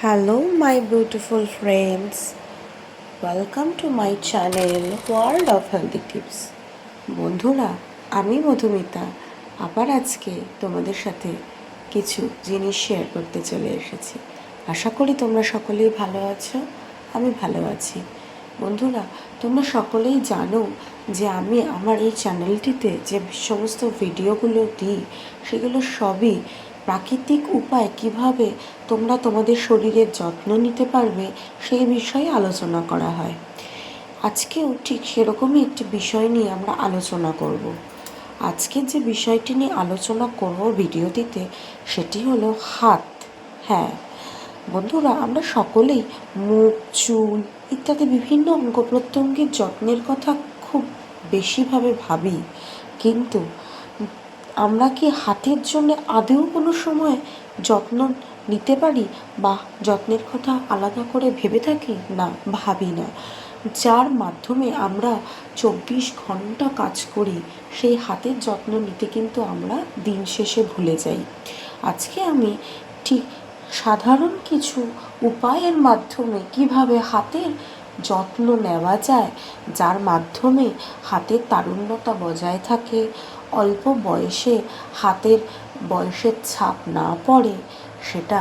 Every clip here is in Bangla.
Hello, my beautiful friends. Welcome to my channel World of Healthy Tips. বন্ধুরা আমি মধুমিতা আবার আজকে তোমাদের সাথে কিছু জিনিস শেয়ার করতে চলে এসেছি আশা করি তোমরা সকলেই ভালো আছো আমি ভালো আছি বন্ধুরা তোমরা সকলেই জানো যে আমি আমার এই চ্যানেলটিতে যে সমস্ত ভিডিওগুলো দিই সেগুলো সবই প্রাকৃতিক উপায় কীভাবে তোমরা তোমাদের শরীরের যত্ন নিতে পারবে সেই বিষয়ে আলোচনা করা হয়। আজকেও ঠিক সেরকমই একটি বিষয় নিয়ে আমরা আলোচনা করব। আজকের যে বিষয়টি নিয়ে আলোচনা করব ভিডিওটিতে সেটি হলো হাত। হ্যাঁ বন্ধুরা, আমরা সকলেই মুখ, চুল ইত্যাদি বিভিন্ন অঙ্গ প্রত্যঙ্গের যত্নের কথা খুব বেশিভাবে ভাবি। কিন্তু আমরা কি হাতের জন্য আদৌ কোনো সময় যত্ন নিতে পারি বা যত্নের কথা আলাদা করে ভেবে থাকি? না, ভাবি না। যার মাধ্যমে আমরা চব্বিশ ঘণ্টা কাজ করি, সেই হাতের যত্ন নিতে কিন্তু আমরা দিন শেষে ভুলে যাই। আজকে আমি ঠিক সাধারণ কিছু উপায়ের মাধ্যমে কীভাবে হাতের যত্ন নেওয়া যায়, যার মাধ্যমে হাতের তারুণ্যতা বজায় থাকে অল্প বয়সে হাতের বয়সের ছাপ না পড়ে, সেটা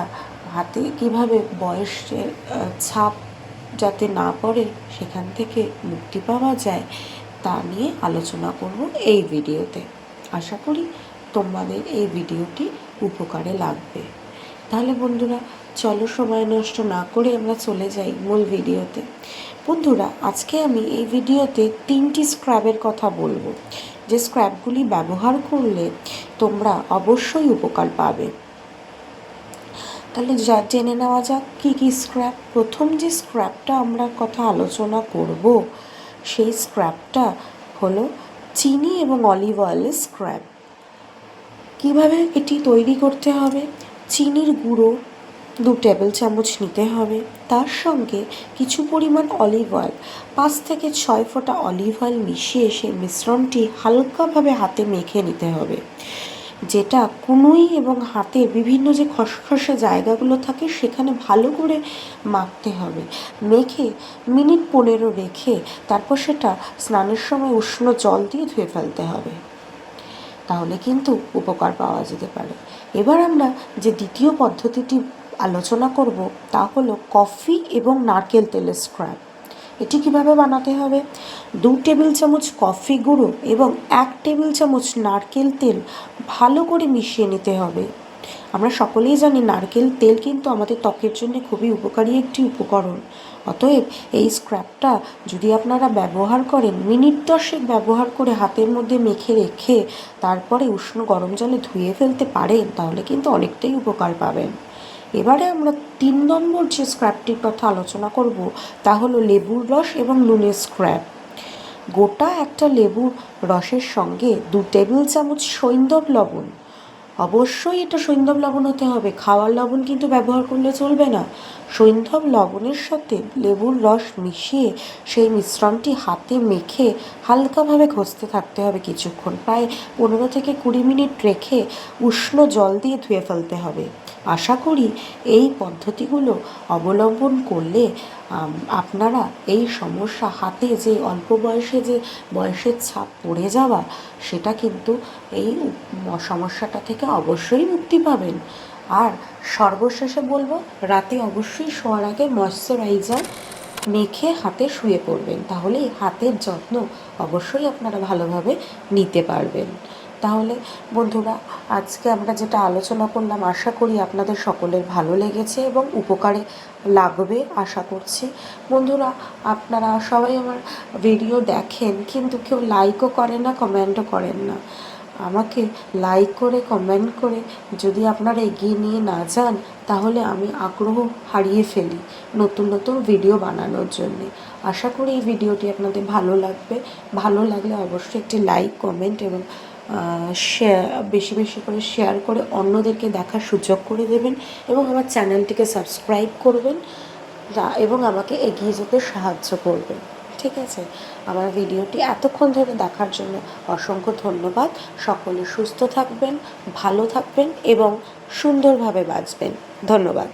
হাতে কীভাবে বয়সের ছাপ যাতে না পড়ে সেখান থেকে মুক্তি পাওয়া যায়, তা নিয়ে আলোচনা করব এই ভিডিওতে। আশা করি তোমাদের এই ভিডিওটি উপকারে লাগবে। তাহলে বন্ধুরা, চলো সময় নষ্ট না করে আমরা চলে যাই মূল ভিডিওতে। বন্ধুরা, আজকে আমি এই ভিডিওতে তিনটি স্ক্রাবের কথা বলব। যে স্ক্র্যাপগুলি ব্যবহার করলে তোমরা অবশ্যই উপকার পাবে। তাহলে যা জেনে নেওয়া যাক, কী কী স্ক্র্যাপ প্রথম যে স্ক্র্যাপটা আমরা কথা আলোচনা করব, সেই স্ক্র্যাপটা হলো চিনি এবং অলিভ অয়েলের স্ক্র্যাপ কীভাবে এটি তৈরি করতে হবে? চিনির গুঁড়ো দু টেবিল চামচ নিতে হবে। তার সঙ্গে কিছু পরিমাণ অলিভ অয়েল, পাঁচ থেকে ছয় ফোঁটা অলিভ অয়েল মিশিয়ে সেই মিশ্রণটি হালকাভাবে হাতে মেখে নিতে হবে, যেটা কুনুই এবং হাতে বিভিন্ন যে খসখসে জায়গাগুলো থাকে সেখানে ভালো করে মাখতে হবে। মেখে মিনিট পনেরো রেখে তারপর সেটা স্নানের সময় উষ্ণ জল দিয়ে ধুয়ে ফেলতে হবে। তাহলে কিন্তু উপকার পাওয়া যেতে পারে। এবার আমরা যে দ্বিতীয় পদ্ধতিটি আলোচনা করব তা হলো কফি এবং নারকেল তেলের স্ক্র্যাব। এটি কীভাবে বানাতে হবে? দু টেবিল চামচ কফি গুঁড়ো এবং এক টেবিল চামচ নারকেল তেল ভালো করে মিশিয়ে নিতে হবে। আমরা সকলেই জানি নারকেল তেল কিন্তু আমাদের ত্বকের জন্য খুবই উপকারী একটি উপকরণ। অতএব এই স্ক্র্যাপটা যদি আপনারা ব্যবহার করেন, মিনিট দশেক ব্যবহার করে হাতের মধ্যে মেখে রেখে তারপরে উষ্ণ গরম জলে ধুয়ে ফেলতে পারেন, তাহলে কিন্তু অনেকটাই উপকার পাবেন। এবারে আমরা তিন নম্বর যে স্ক্র্যাপটির কথা আলোচনা করব, তা হলো লেবুর রস এবং নুনের স্ক্র্যাপ গোটা একটা লেবুর রসের সঙ্গে দু টেবিল চামচ সৈন্দব লবণ। অবশ্যই এটা সৈন্ধব লবণ হতে হবে, খাওয়ার লবণ কিন্তু ব্যবহার করলে চলবে না। সৈন্ধব লবণের সাথে লেবুর রস মিশিয়ে সেই মিশ্রণটি হাতে মেখে হালকাভাবে ঘষতে থাকতে হবে কিছুক্ষণ, প্রায় পনেরো থেকে কুড়ি মিনিট রেখে উষ্ণ জল দিয়ে ধুয়ে ফেলতে হবে। আশা করি এই পদ্ধতিগুলো অবলম্বন করলে আপনারা এই সমস্যা হাতে যে অল্প বয়সে যে বয়সের ছাপ পড়ে যাওয়া, সেটা কিন্তু এই সমস্যাটা থেকে অবশ্যই মুক্তি পাবেন। আর সর্বশেষে বলব, রাতে অবশ্যই শোয়ার আগে ময়শ্চারাইজার মেখে হাতে শুয়ে পড়বেন। তাহলে হাতের যত্ন অবশ্যই আপনারা ভালোভাবে নিতে পারবেন। তাহলে বন্ধুরা, আজকে আমরা যেটা আলোচনা করলাম, আশা করি আপনাদের সকলের ভালো লেগেছে এবং উপকারে লাগবে আশা করছি। বন্ধুরা, আপনারা সবাই আমার ভিডিও দেখেন, কিন্তু কেউ লাইকও করেন না কমেন্টও করেন না। আমাকে লাইক করে কমেন্ট করে যদি আপনারা এগিয়ে নিয়ে না যান, তাহলে আমি আগ্রহ হারিয়ে ফেলি নতুন নতুন ভিডিও বানানোর জন্যে। আশা করি এই ভিডিওটি আপনাদের ভালো লাগবে। ভালো লাগলে অবশ্যই একটি লাইক কমেন্ট এবং শেয়ার বেশি বেশি করে শেয়ার করে অন্যদেরকে দেখার সুযোগ করে দেবেন এবং আমার চ্যানেলটিকে সাবস্ক্রাইব করবেন এবং আমাকে এগিয়ে যেতে সাহায্য করবেন। ঠিক আছে? আমার ভিডিওটি এতক্ষণ ধরে দেখার জন্য অসংখ্য ধন্যবাদ। সকলে সুস্থ থাকবেন, ভালো থাকবেন এবং সুন্দরভাবে বাঁচবেন। ধন্যবাদ।